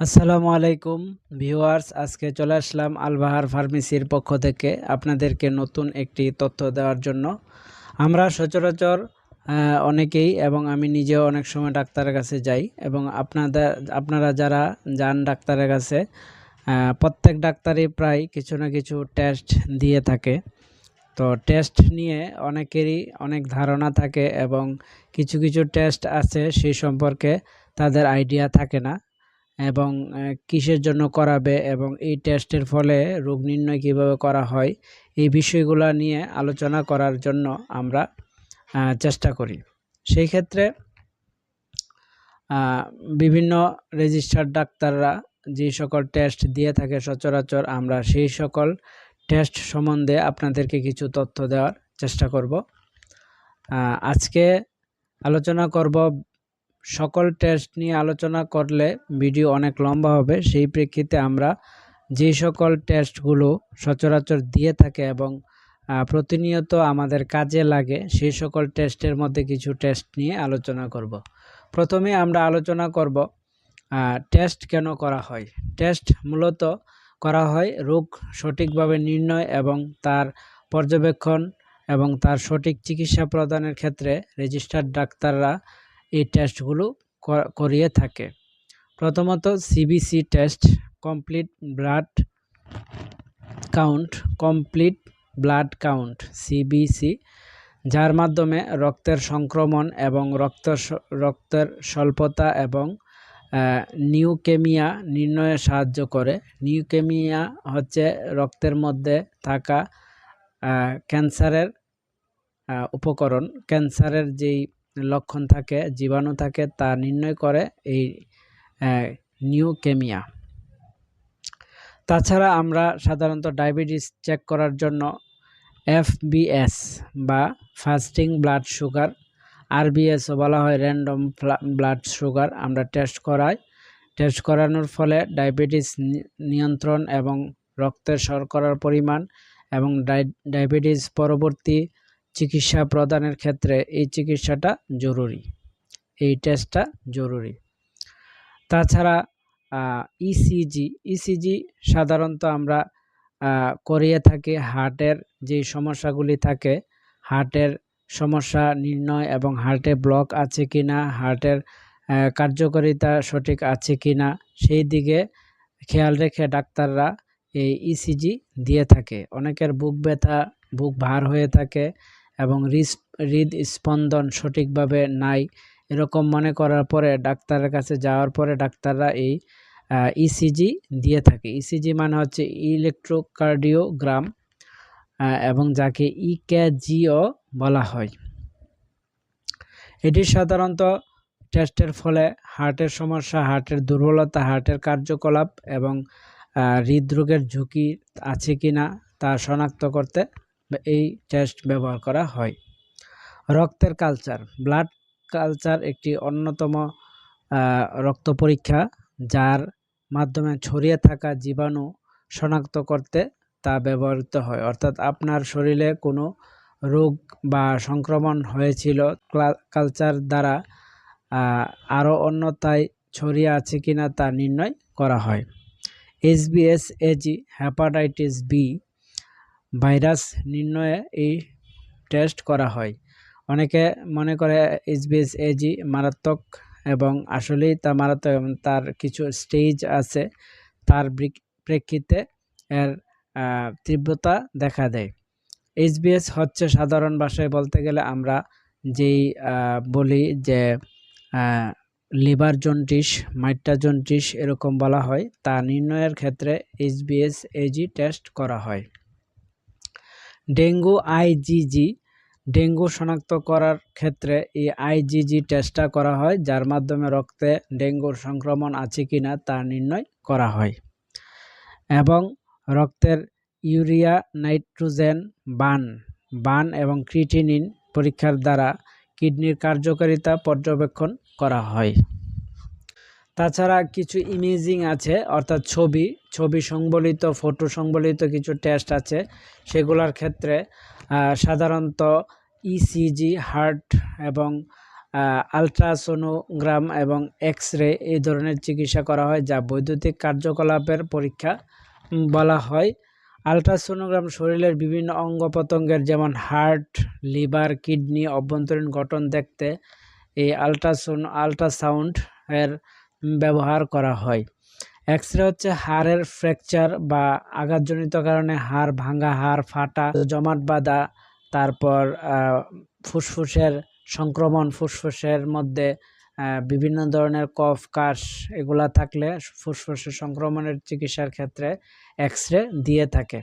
আসসালামু আলাইকুম ভিউয়ার্স, আজকে চলে আসলাম আলবাহার ফার্মেসির পক্ষ থেকে আপনাদেরকে নতুন একটি তথ্য দেওয়ার জন্য। আমরা সচরাচর অনেকেই এবং আমি নিজেও অনেক সময় ডাক্তারের কাছে যাই এবং আপনাদের আপনারা যারা যান ডাক্তারের কাছে প্রত্যেক ডাক্তারই প্রায় কিছু না কিছু টেস্ট দিয়ে থাকে। তো টেস্ট নিয়ে অনেকেরই অনেক ধারণা থাকে এবং কিছু কিছু টেস্ট আছে সেই সম্পর্কে তাদের আইডিয়া থাকে না। এবং কিসের জন্য করাবে এবং এই টেস্টের ফলে রোগ নির্ণয় কীভাবে করা হয়, এই বিষয়গুলো নিয়ে আলোচনা করার জন্য আমরা চেষ্টা করি। সেই ক্ষেত্রে বিভিন্ন রেজিস্টার্ড ডাক্তাররা যে সকল টেস্ট দিয়ে থাকে সচরাচর, আমরা সেই সকল টেস্ট সম্বন্ধে আপনাদেরকে কিছু তথ্য দেওয়ার চেষ্টা করব। আজকে আলোচনা করব সকল টেস্ট নিয়ে আলোচনা করলে ভিডিও অনেক লম্বা হবে। সেই প্রেক্ষিতে আমরা যে সকল টেস্টগুলো সচরাচর দিয়ে থাকে এবং প্রতিনিয়ত আমাদের কাজে লাগে সেই সকল টেস্টের মধ্যে কিছু টেস্ট নিয়ে আলোচনা করব। প্রথমে আমরা আলোচনা করব টেস্ট কেন করা হয়? টেস্ট মূলত করা হয় রোগ সঠিকভাবে নির্ণয় এবং তার পর্যবেক্ষণ এবং তার সঠিক চিকিৎসা প্রদানের ক্ষেত্রে রেজিস্টার্ড ডাক্তাররা এই টেস্টগুলো করিয়ে থাকে। প্রথমত CBC test complete blood count complete blood count CBC যার মাধ্যমে রক্তের সংক্রমণ এবং রক্ত রক্তের স্বল্পতা এবং নিউকেমিয়া নির্ণয়ে সাহায্য করে। নিউকেমিয়া হচ্ছে রক্তের মধ্যে থাকা ক্যান্সারের উপকরণ। ক্যান্সারের যেই লক্ষণ থাকে, জীবাণু থাকে, তা নির্ণয় করে এই নিউকেমিয়া। তাছাড়া আমরা সাধারণত ডায়াবেটিস চেক করার জন্য এফবিএস বা ফাস্টিং ব্লাড সুগার আরবিএসও বলা হয় র্যান্ডম ব্লাড সুগার আমরা টেস্ট করাই। টেস্ট করানোর ফলে ডায়াবেটিস নিয়ন্ত্রণ এবং রক্তের শর্করার পরিমাণ এবং ডায়াবেটিস পরবর্তী চিকিৎসা প্রদানের ক্ষেত্রে এই চিকিৎসাটা জরুরি, এই টেস্টটা জরুরি। তাছাড়া ইসিজি ইসিজি সাধারণত আমরা করিয়ে থাকি হার্টের যে সমস্যাগুলি থাকে, হার্টের সমস্যা নির্ণয় এবং হার্টে ব্লক আছে কি না হার্টের কার্যকারিতা সঠিক আছে কি না সেই দিকে খেয়াল রেখে ডাক্তাররা এই ইসিজি দিয়ে থাকে। অনেকের বুক ব্যথা, বুক ভার হয়ে থাকে এবং হৃদ হৃদ স্পন্দন সঠিকভাবে নাই। এরকম মনে করার পরে ডাক্তারের কাছে যাওয়ার পরে ডাক্তাররা এই ইসিজি দিয়ে থাকে। ইসিজি মানে হচ্ছে ইলেকট্রোকার্ডিওগ্রাম এবং যাকে ইকেজিও বলা হয়। এটি সাধারণত টেস্টের ফলে হার্টের সমস্যা, হার্টের দুর্বলতা, হার্টের কার্যকলাপ এবং হৃদরোগের ঝুঁকি আছে কি না তা শনাক্ত করতে এই টেস্ট ব্যবহার করা হয়। রক্তের কালচার ব্লাড কালচার একটি অন্যতম রক্ত পরীক্ষা যার মাধ্যমে ছড়িয়ে থাকা জীবাণু শনাক্ত করতে তা ব্যবহৃত হয়। অর্থাৎ আপনার শরীরে কোনো রোগ বা সংক্রমণ হয়েছিল কালচার দ্বারা আরও অন্যতায় ছড়িয়ে আছে কিনা তা নির্ণয় করা হয়। HBS AG hepatitis B virus নির্ণয়ে এই টেস্ট করা হয়। অনেকে মনে করে এইচবিএস এজি মারাত্মক এবং আসলেই তা মারাত্মক এবং তার কিছু স্টেজ আছে, তার প্রেক্ষিতে এর তীব্রতা দেখা দেয়। এইচবিএস হচ্ছে সাধারণ ভাষায় বলতে গেলে আমরা যেই বলি যে লিভার জন্টিস মাইট্টা জন্টিস এরকম বলা হয়। তা নির্ণয়ের ক্ষেত্রে এইচবিএস এজি টেস্ট করা হয়। ডেঙ্গু আইজিজি ডেঙ্গু শনাক্ত করার ক্ষেত্রে এই আইজিজি টেস্টটা করা হয়, যার মাধ্যমে রক্তে ডেঙ্গুর সংক্রমণ আছে কিনা তা নির্ণয় করা হয়। এবং রক্তের ইউরিয়া, নাইট্রোজেন, বান বান এবং ক্রিটিনিন পরীক্ষার দ্বারা কিডনির কার্যকারিতা পর্যবেক্ষণ করা হয়। তাছাড়া কিছু ইমেজিং আছে, অর্থাৎ ছবি ছবি সংবলিত ফটো সংবলিত কিছু টেস্ট আছে, সেগুলোর ক্ষেত্রে সাধারণত ইসিজি হার্ট এবং আলট্রাসোনোগ্রাম এবং এক্স রে এই ধরনের চিকিৎসা করা হয়, যা বৈদ্যুতিক কার্যকলাপের পরীক্ষা বলা হয়। আলট্রাসোনোগ্রাম শরীরের বিভিন্ন অঙ্গ প্রত্যঙ্গের যেমন হার্ট লিভার কিডনি অভ্যন্তরীণ গঠন দেখতে, এই আলট্রাসোন আলট্রাসাউন্ড এর ব্যবহার করা হয়। এক্স রে হচ্ছে হাড়ের ফ্র্যাকচার বা আঘাতজনিত কারণে হাড় ভাঙা হাড় ফাটা, জমাট বাঁধা, তারপর ফুসফুসের সংক্রমণ, ফুসফুসের মধ্যে বিভিন্ন ধরনের কফ, কাশ এগুলা থাকলে ফুসফুসের সংক্রমণের চিকিৎসার ক্ষেত্রে এক্স রে দিয়ে থাকে।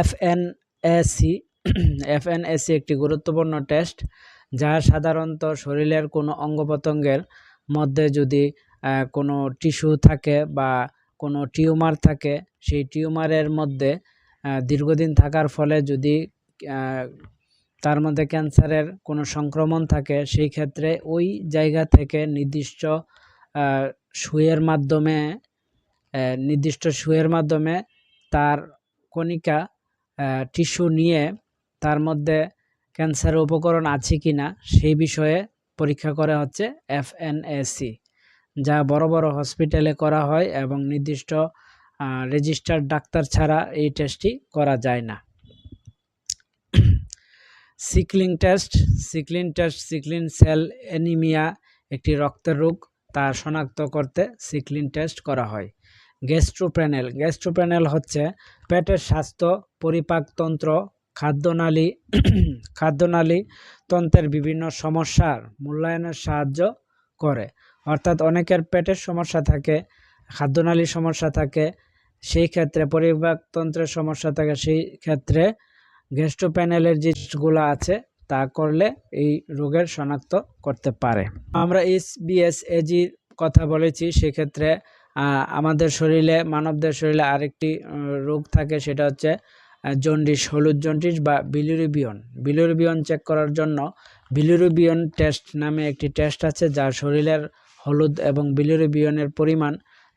এফএনএসি এফএনএসি একটি গুরুত্বপূর্ণ টেস্ট যা সাধারণত শরীরের কোনো অঙ্গ প্রত্যঙ্গের মধ্যে যদি কোনো টিস্যু থাকে বা কোনো টিউমার থাকে সেই টিউমারের মধ্যে দীর্ঘদিন থাকার ফলে যদি তার মধ্যে ক্যান্সারের কোনো সংক্রমণ থাকে সেই ক্ষেত্রে ওই জায়গা থেকে নির্দিষ্ট আহ, সুইয়ের মাধ্যমে নির্দিষ্ট সুইয়ের মাধ্যমে তার কণিকা টিস্যু নিয়ে তার মধ্যে ক্যান্সারের উপকরণ আছে কি না সেই বিষয়ে পরীক্ষা করা হচ্ছে এফএনএসি, যা বড় বড় হসপিটালে করা হয় এবং নির্দিষ্ট রেজিস্টার্ড ডাক্তার ছাড়া এই টেস্টটি করা যায় না। Sickling test sickling test sickling cell anaemia একটি রক্তের রোগ, তা শনাক্ত করতে সিকলিন টেস্ট করা হয়। গ্যাস্ট্রোপ্যানেল গ্যাস্ট্রোপ্যানেল হচ্ছে পেটের স্বাস্থ্য পরিপাকতন্ত্র খাদ্যনালী খাদ্যনালী তন্ত্রের বিভিন্ন সমস্যার মূল্যায়নের সাহায্য করে। অর্থাৎ অনেকের পেটের সমস্যা থাকে, খাদ্যনালীর সমস্যা থাকে, সেই ক্ষেত্রে পরিপাকতন্ত্রের সমস্যা থাকে, সেই ক্ষেত্রে গ্যাস্ট্রোপ্যানেলের যে টেস্টগুলো আছে, তা করলে এই রোগের শনাক্ত করতে পারে। আমরা এস এজির কথা বলেছি, সেক্ষেত্রে আমাদের শরীরে, মানবদের শরীরে আরেকটি রোগ থাকে, সেটা হচ্ছে জন্ডিস, হলুদ জন্ডিস বা বিলিরুবিয়ন। বিলিরুবিয়ন চেক করার জন্য বিলিরুবিয়ন টেস্ট নামে একটি টেস্ট আছে যা শরীরের হলুদ এবং বিলিরুবিয়নের পরিমাণ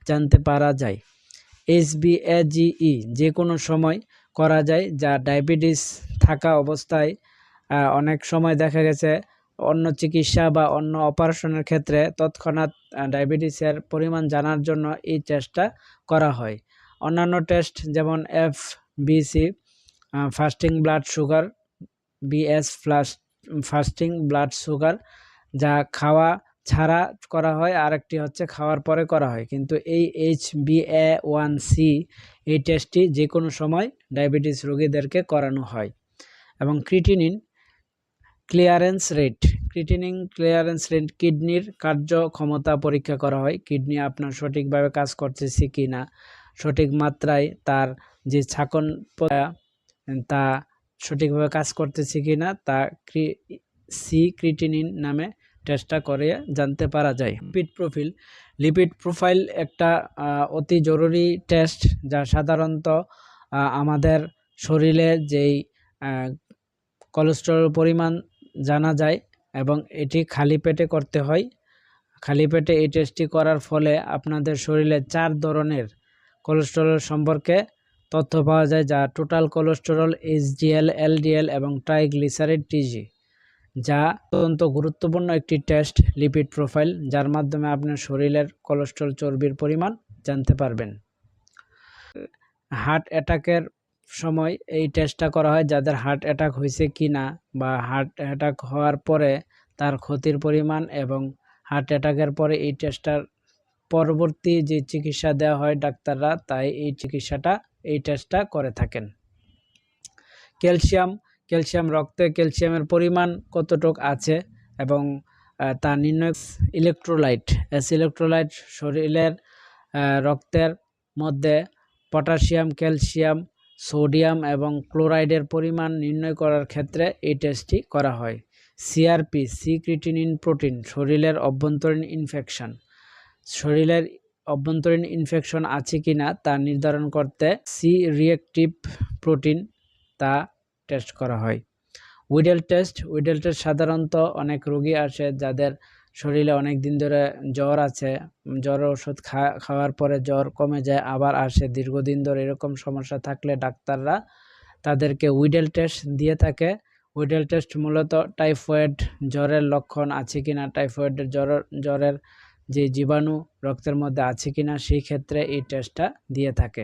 জানতে পারা যায়। এইচবিএজিই যে কোনো সময় করা যায় যা ডায়াবেটিস থাকা অবস্থায় অনেক সময় দেখা গেছে অন্য চিকিৎসা বা অন্য অপারেশনের ক্ষেত্রে তৎক্ষণাৎ ডায়াবেটিসের পরিমাণ জানার জন্য এই টেস্টটা করা হয়। অন্যান্য টেস্ট যেমন F BC fasting blood sugar BS flush fasting blood sugar যা খাওয়া ছাড়া করা হয়, আরেকটি হচ্ছে খাওয়ার পরে করা হয়। কিন্তু এই H B A one C এই টেস্টটি যে কোনো সময় ডায়াবেটিস রোগীদেরকে করানো হয়। এবং creatinine clearance rate creatinine clearance rate কিডনির কার্যক্ষমতা পরীক্ষা করা হয়। কিডনি আপনার সঠিকভাবে কাজ করতেছে কি না সঠিক মাত্রায় তার যে ছাকন তা সঠিকভাবে কাজ করতেছে কি না তা সি ক্রিটিনিন নামে টেস্টটা করে জানতে পারা যায়। লিপিড প্রোফাইল লিপিড প্রোফাইল একটা অতি জরুরি টেস্ট যা সাধারণত আমাদের শরীরে যেই কোলেস্টেরল পরিমাণ জানা যায় এবং এটি খালি পেটে করতে হয়। খালি পেটে এই টেস্টটি করার ফলে আপনাদের শরীরে চার ধরনের কোলেস্টেরল সম্পর্কে তথ্য পাওয়া যায় যা টোটাল কোলেস্টেরল এইচডিএল এলডিএল এবং ট্রাইগ্লিসারাইড টিজি যা অত্যন্ত গুরুত্বপূর্ণ একটি টেস্ট লিপিড প্রোফাইল, যার মাধ্যমে আপনার শরীরের কোলেস্ট্রল চর্বির পরিমাণ জানতে পারবেন। হার্ট অ্যাটাকের সময় এই টেস্টটা করা হয় যাদের হার্ট অ্যাটাক হয়েছে কি না বা হার্ট অ্যাটাক হওয়ার পরে তার ক্ষতির পরিমাণ এবং হার্ট অ্যাটাকের পরে এই টেস্টটার পরবর্তী যে চিকিৎসা দেওয়া হয় ডাক্তাররা, তাই এই চিকিৎসাটা, এই টেস্টটা করে থাকেন। ক্যালসিয়াম ক্যালসিয়াম রক্তে ক্যালসিয়ামের পরিমাণ কতটুক আছে এবং তা নির্ণয় ইলেকট্রোলাইট এস ইলেকট্রোলাইট শরীরের রক্তের মধ্যে পটাশিয়াম ক্যালসিয়াম সোডিয়াম এবং ক্লোরাইডের পরিমাণ নির্ণয় করার ক্ষেত্রে এই টেস্টটি করা হয়। সিআরপি সি ক্রিটিনিন প্রোটিন শরীরের অভ্যন্তরীণ ইনফেকশন শরীরের অভ্যন্তরীণ ইনফেকশন আছে কি না তা নির্ধারণ করতে সি রিয়েক্টিভ প্রোটিন তা টেস্ট করা হয়। উইডেল টেস্ট উইডেল টেস্ট সাধারণত অনেক রোগী আসে যাদের শরীরে অনেক দিন ধরে জ্বর আছে উম, জ্বরের ওষুধ খাওয়ার পরে জ্বর কমে যায় আবার আসে। দীর্ঘদিন ধরে এরকম সমস্যা থাকলে ডাক্তাররা তাদেরকে উইডেল টেস্ট দিয়ে থাকে। উইডেল টেস্ট মূলত টাইফয়েড জ্বরের লক্ষণ আছে কিনা টাইফয়েডের জ্বর জ্বরের যে জীবাণু রক্তের মধ্যে আছে কিনা সেই ক্ষেত্রে এই টেস্টটা দিয়ে থাকে।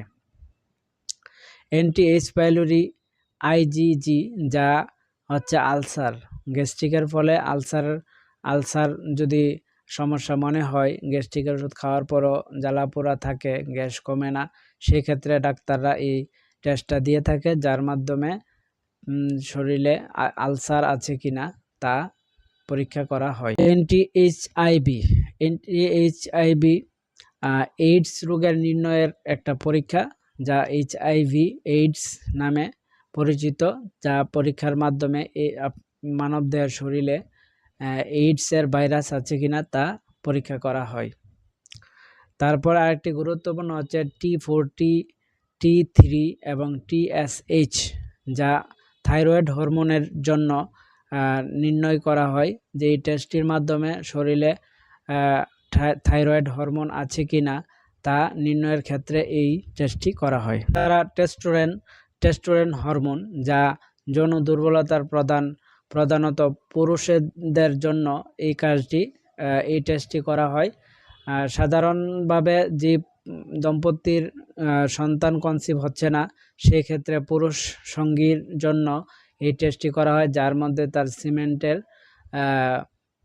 অ্যান্টি এইচ পাইলোরি আইজিজি যা হচ্ছে আলসার। গ্যাস্ট্রিকের ফলে আলসার আলসার যদি সমস্যা মনে হয় গ্যাস্ট্রিকের ওষুধ খাওয়ার পরও জ্বালাপোড়া থাকে, গ্যাস কমে না, সেই ক্ষেত্রে ডাক্তাররা এই টেস্টটা দিয়ে থাকে, যার মাধ্যমে শরীরে আলসার আছে কিনা তা পরীক্ষা করা হয়। Anti HIV anti HIV AIDS রোগের নির্ণয়ের একটা পরীক্ষা যা এইচআইভি এইডস নামে পরিচিত, যা পরীক্ষার মাধ্যমে মানবদেহের শরীরে এইডসের ভাইরাস আছে কিনা তা পরীক্ষা করা হয়। তারপর আরেকটি গুরুত্বপূর্ণ হচ্ছে টি ফোরটি টি থ্রি এবং টিএসএইচ যা থাইরয়েড হরমোনের জন্য নির্ণয় করা হয় যে এই টেস্টটির মাধ্যমে শরীরে থাইরয়েড হরমোন আছে কি না তা নির্ণয়ের ক্ষেত্রে এই টেস্টটি করা হয়। তারা টেস্টোরেন টেস্টোরেন হরমোন যা যৌন দুর্বলতার প্রধান, প্রধানত পুরুষদের জন্য এই কাজটি এই টেস্টটি করা হয়। সাধারণভাবে যে দম্পতির সন্তান কনসিভ হচ্ছে না সেই ক্ষেত্রে পুরুষ সঙ্গীর জন্য এই টেস্টটি করা হয়, যার মধ্যে তার সিমেন্টের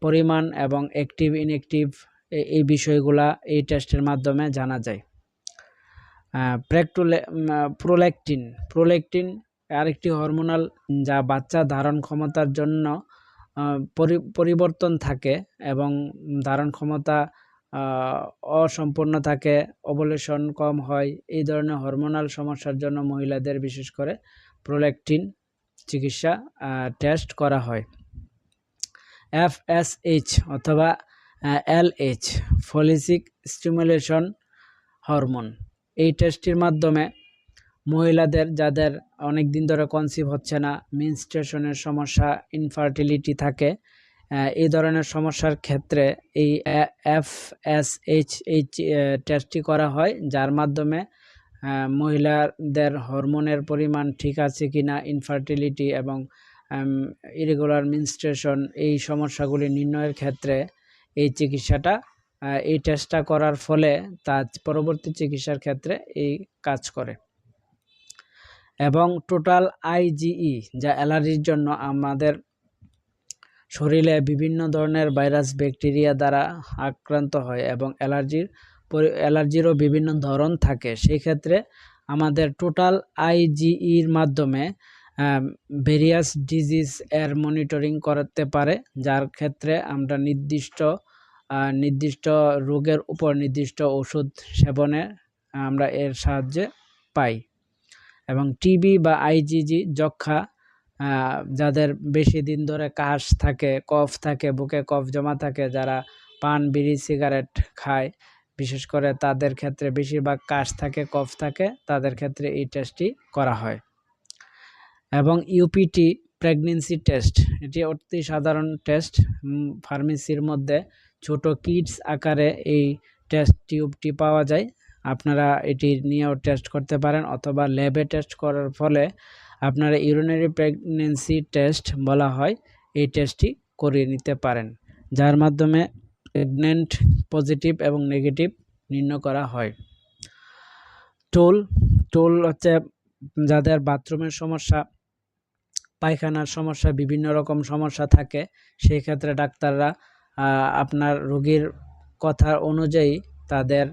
পরিমাণ এবং অ্যাক্টিভ ইনঅ্যাক্টিভ এই বিষয়গুলা এই টেস্টের মাধ্যমে জানা যায়। প্রেকটুলে প্রোলেকটিন প্রোলেকটিন আরেকটি হরমোনাল যা বাচ্চা ধারণ ক্ষমতার জন্য পরিবর্তন থাকে এবং ধারণ ক্ষমতা অসম্পূর্ণ থাকে অবলেশন কম হয়, এই ধরনের হরমোনাল সমস্যার জন্য মহিলাদের বিশেষ করে প্রোলেকটিন চিকিৎসা টেস্ট করা হয়। এফএসএইচ অথবা এলএইচ ফলিসিক স্টিমুলেশন হরমোন এই টেস্টটির মাধ্যমে মহিলাদের যাদের অনেক দিন ধরে কনসিভ হচ্ছে না মিনস্ট্রেশনের সমস্যা ইনফার্টিলিটি থাকে এই ধরনের সমস্যার ক্ষেত্রে এই এফ এস এইচ এইচ টেস্টটি করা হয়, যার মাধ্যমে মহিলাদের হরমোনের পরিমাণ ঠিক আছে কি না ইনফার্টিলিটি এবং ইরেগুলার মিনস্ট্রেশন এই সমস্যাগুলি নির্ণয়ের ক্ষেত্রে এই চিকিৎসাটা এই টেস্টটা করার ফলে তার পরবর্তী চিকিৎসার ক্ষেত্রে এই কাজ করে। এবং টোটাল আইজিই যা অ্যালার্জির জন্য আমাদের শরীরে বিভিন্ন ধরনের ভাইরাস ব্যাকটেরিয়া দ্বারা আক্রান্ত হয় এবং অ্যালার্জির অ্যালার্জিরও বিভিন্ন ধরন থাকে। সেই ক্ষেত্রে আমাদের টোটাল আইজিইর মাধ্যমে ভেরিয়াস ডিজিজ এর মনিটরিং করতে পারে, যার ক্ষেত্রে আমরা নির্দিষ্ট নির্দিষ্ট রোগের উপর নির্দিষ্ট ওষুধ সেবনে আমরা এর সাহায্যে পাই। এবং টিবি বা আইজিজি যক্ষা যাদের বেশি দিন ধরে কাশ থাকে, কফ থাকে, বুকে কফ জমা থাকে, যারা পান, বিড়ি, সিগারেট খায় বিশেষ করে তাদের ক্ষেত্রে বেশিরভাগ কাশ থাকে, কফ থাকে, তাদের ক্ষেত্রে এই টেস্টটি করা হয়। এবং ইউপিটি প্রেগনেন্সি টেস্ট এটি অতি সাধারণ টেস্ট ফার্মেসির মধ্যে ছোট কিডস আকারে এই টেস্ট টিউবটি পাওয়া যায়। আপনারা এটি নিয়েও টেস্ট করতে পারেন অথবা ল্যাবে টেস্ট করার ফলে আপনারা ইউরিনারি প্রেগনেন্সি টেস্ট বলা হয়, এই টেস্টটি করিয়ে নিতে পারেন। যার মাধ্যমে প্রেগনেন্ট পজিটিভ এবং নেগেটিভ নির্ণয় করা হয়। টোল টোল হচ্ছে যাদের বাথরুমের সমস্যা, পায়খানার সমস্যা, বিভিন্ন রকম সমস্যা থাকে, সেই ক্ষেত্রে ডাক্তাররা আপনার রোগীর কথা অনুযায়ী তাদের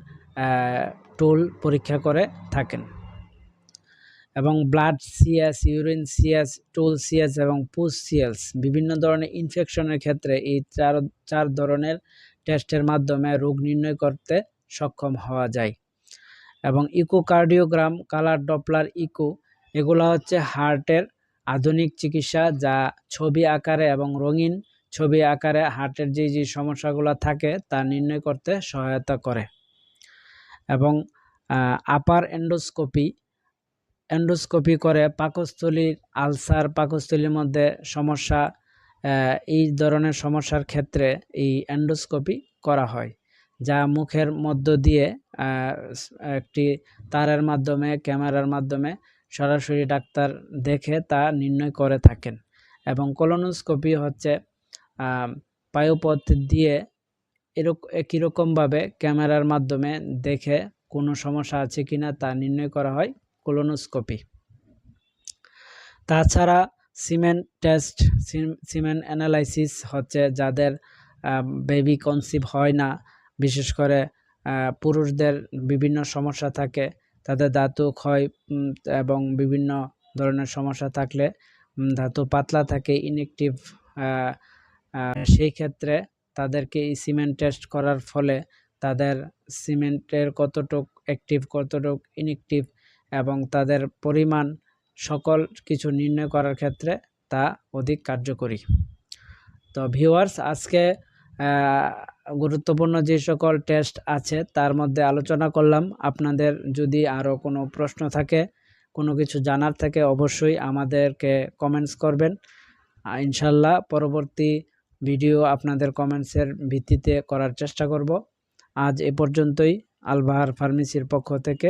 টোল পরীক্ষা করে থাকেন। এবং blood CS, urine CS, stool CS এবং পুস সিএলস বিভিন্ন ধরনের ইনফেকশনের ক্ষেত্রে এই চার চার ধরনের টেস্টের মাধ্যমে রোগ নির্ণয় করতে সক্ষম হওয়া যায়। এবং ইকোকার্ডিওগ্রাম, কালার ডপলার ইকো, এগুলো হচ্ছে হার্টের আধুনিক চিকিৎসা যা ছবি আকারে এবং রঙিন ছবি আকারে হার্টের যে যে সমস্যাগুলো থাকে তা নির্ণয় করতে সহায়তা করে। এবং আপার এন্ডোস্কোপি এন্ডোস্কোপি করে পাকস্থলীর আলসার, পাকস্থলীর মধ্যে সমস্যা এই ধরনের সমস্যার ক্ষেত্রে এই অ্যান্ডোস্কোপি করা হয়, যা মুখের মধ্য দিয়ে একটি তারের মাধ্যমে, ক্যামেরার মাধ্যমে সরাসরি ডাক্তার দেখে তা নির্ণয় করে থাকেন এবং কলোনোস্কোপি হচ্ছে পায়োপথ দিয়ে এরকম একই রকমভাবে ক্যামেরার মাধ্যমে দেখে কোনো সমস্যা আছে কি না তা নির্ণয় করা হয় কোলোনোস্কোপি। তাছাড়া সিমেন্ট টেস্ট সিমেন্ট অ্যানালাইসিস হচ্ছে যাদের বেবি কনসিভ হয় না, বিশেষ করে পুরুষদের বিভিন্ন সমস্যা থাকে, তাদের ধাতু ক্ষয় এবং বিভিন্ন ধরনের সমস্যা থাকলে ধাতু পাতলা থাকে ইনেকটিভ সেই ক্ষেত্রে তাদেরকে এই সিমেন্ট টেস্ট করার ফলে তাদের সিমেন্টের কতটুক অ্যাক্টিভ কতটুক ইনএক্টিভ এবং তাদের পরিমাণ সকল কিছু নির্ণয় করার ক্ষেত্রে তা অধিক কার্যকরী। তো ভিউয়ার্স আজকে গুরুত্বপূর্ণ যে সকল টেস্ট আছে, তার মধ্যে আলোচনা করলাম। আপনাদের যদি আরও কোনো প্রশ্ন থাকে, কোনো কিছু জানার থাকে, অবশ্যই আমাদেরকে কমেন্টস করবেন। ইনশাল্লাহ পরবর্তী ভিডিও আপনাদের কমেন্টসের ভিত্তিতে করার চেষ্টা করব। আজ এ পর্যন্তই। আলবাহার ফার্মেসির পক্ষ থেকে